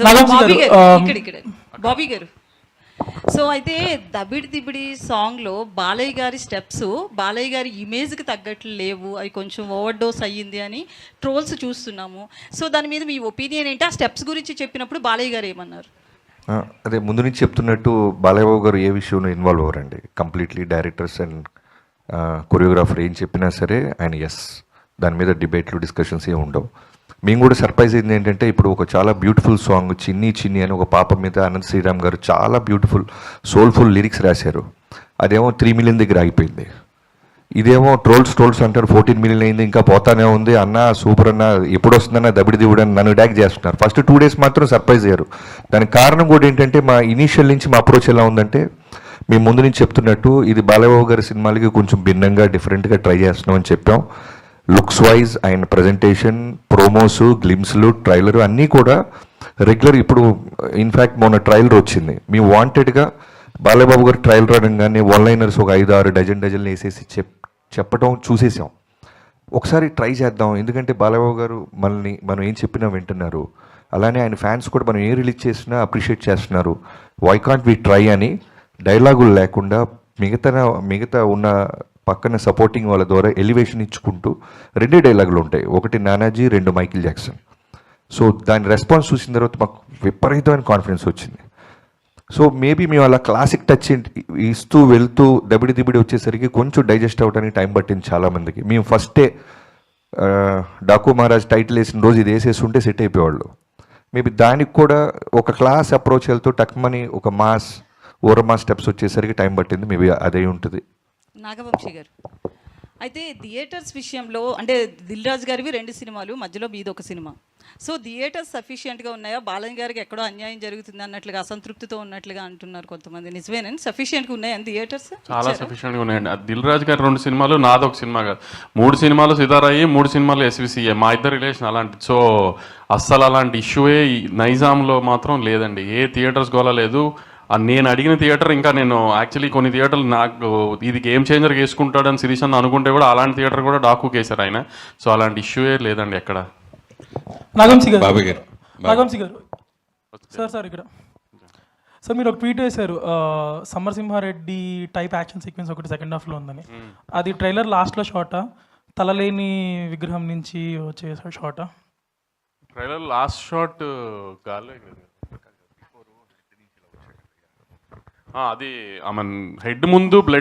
బాబీ గారు, um, ఇక్కడ ఇక్కడ. బాబీ గారు. సో అయితే దబిడి దిబిడి సాంగ్లో బాలయ్య గారి స్టెప్స్ బాలయ్య గారి ఇమేజ్కి తగ్గట్లు లేవు అవి కొంచెం ఓవర్ డోస్ అయ్యింది అని ట్రోల్స్ చూస్తున్నాము. సో దాని మీద మీ ఒపీనియన్ ఏంటి? ఆ స్టెప్స్ గురించి చెప్పినప్పుడు బాలయ్య గారు ఏమన్నారు? అదే ముందు నుంచి చెప్తున్నట్టు బాలయ్యబాబు గారు ఏ విషయంలో ఇన్వాల్వ్ అవ్వరండి? కంప్లీట్లీ డైరెక్టర్స్ అండ్ కొరియోగ్రాఫర్ ఏం చెప్పినా సరే ఆయన ఎస్ దాని మీద డిబేట్లు డిస్కషన్స్ ఏమి ఉండవు. మేము కూడా సర్ప్రైజ్ అయింది ఏంటంటే ఇప్పుడు ఒక చాలా బ్యూటిఫుల్ సాంగ్ చిన్ని చిన్ని అని ఒక పాప మీద అనంత్ శ్రీరామ్ గారు చాలా బ్యూటిఫుల్ సోల్ఫుల్ లిరిక్స్ రాశారు. అదేమో త్రీ మిలియన్ దగ్గర ఆగిపోయింది. ఇదేమో ట్రోల్స్ ట్రోల్స్ అంటారు ఫోర్టీన్ మిలియన్ అయింది ఇంకా పోతానే ఉంది. అన్న సూపర్ అన్న ఎప్పుడు వస్తుందన్న దబిడి దిగుడు అని నన్ను డ్యాక్ చేస్తున్నారు. ఫస్ట్ టూ డేస్ మాత్రం సర్ప్రైజ్ అయ్యారు. దానికి కారణం కూడా ఏంటంటే మా ఇనీషియల్ నుంచి మా అప్రోచ్ ఎలా ఉందంటే మేము ముందు నుంచి చెప్తున్నట్టు ఇది బాలయ్యబాబు గారి సినిమాలకి కొంచెం భిన్నంగా డిఫరెంట్గా ట్రై చేస్తున్నామని చెప్పాం. Looks wise and presentation promos గ్లిమ్స్లు trailer అన్నీ కూడా రెగ్యులర్ ఇప్పుడు ఇన్ఫ్యాక్ట్ మొన్న ట్రైలర్ వచ్చింది. మేము వాంటెడ్గా బాలయ్యబాబు గారు ట్రైలర్ అనగానే వన్ లైనర్స్ ఒక ఐదు ఆరు డజన్ డజన్లు వేసేసి చెప్ చెప్పడం చూసేసాం. ఒకసారి ట్రై చేద్దాం. ఎందుకంటే బాలయ్యబాబు గారు మనల్ని మనం ఏం చెప్పినా వింటున్నారు. అలానే ఆయన ఫ్యాన్స్ కూడా మనం ఏం రిలీజ్ చేసినా అప్రిషియేట్ చేస్తున్నారు. వై కాంట్ వి ట్రై అని డైలాగులు లేకుండా మిగతా మిగతా ఉన్న పక్కన సపోర్టింగ్ వాళ్ళ ద్వారా ఎలివేషన్ ఇచ్చుకుంటూ రెండే డైలాగులు ఉంటాయి. ఒకటి నానాజీ రెండు మైకిల్ జాక్సన్. సో దాని రెస్పాన్స్ చూసిన తర్వాత మాకు విపరీతమైన కాన్ఫిడెన్స్ వచ్చింది. సో మేబీ మేము అలా క్లాసిక్ టచ్ ఇస్తూ వెళ్తూ దబిడి దిబిడి వచ్చేసరికి కొంచెం డైజెస్ట్ అవ్వడానికి టైం పట్టింది చాలామందికి మేము ఫస్టే డాకు మహారాజ్ టైటిల్ వేసిన రోజు ఇది వేసేసి ఉంటే సెట్ అయిపోయేవాళ్ళు. మేబీ దానికి కూడా ఒక క్లాస్ అప్రోచ్ వెళ్తూ టక్మని ఒక మాస్ ఓరమా స్టెప్స్ వచ్చేసరికి టైం పట్టింది. మేబీ అదే ఉంటుంది. నాగవంశీ గారు. అయితే థియేటర్స్ విషయంలో అంటే దిల్ రాజు గారివి రెండు సినిమాలు మధ్యలో మీది ఒక సినిమా. సో థియేటర్స్ సఫిషియెంట్గా ఉన్నాయా? బాలయ్య గారికి ఎక్కడో అన్యాయం జరుగుతుంది అన్నట్లుగా అసంతృప్తితో ఉన్నట్లుగా అంటున్నారు కొంతమంది. నిజమేనండి సఫిషియెంట్గా ఉన్నాయని థియేటర్స్? చాలా సఫిషియెంట్గా ఉన్నాయండి. దిల్ రాజు గారి రెండు సినిమాలు నాది ఒక సినిమా కాదు. మూడు సినిమాలు సితారాయి మూడు సినిమాలు ఎస్విసిఏ మా ఇద్దరు రిలేషన్ అలాంటి. సో అస్సలు అలాంటి ఇష్యూయే నైజాంలో మాత్రం లేదండి. ఏ థియేటర్స్ గోలా లేదు. నేను అడిగిన థియేటర్ ఇంకా నేను యాక్చువల్లీ కొన్ని థియేటర్లు నాకు ఇది గేమ్ చేంజర్ వేసుకుంటాడని సిరీస్ అని అనుకుంటే కూడా అలాంటి థియేటర్ కూడా డాకు కేసారు ఆయన. సో అలాంటి ఇష్యూయే లేదండి ఎక్కడ. నాగంశి గారు బాబాయ్ గారు. నాగంశి గారు సార్ సార్ ఇక్కడ. సార్ మీరు ఒక ట్వీట్ వేశారు ఆ, సమరసింహారెడ్డి టైప్ యాక్షన్ సీక్వెన్స్ ఒకటి సెకండ్ హాఫ్లో ఉందని. అది ట్రైలర్ లాస్ట్లో షాటా తలలేని విగ్రహం నుంచి వచ్చే షాటా ట్రైలర్ లాస్ట్ షాట్ గాలి అది ఆమె హెడ్ ముందు బ్లడ్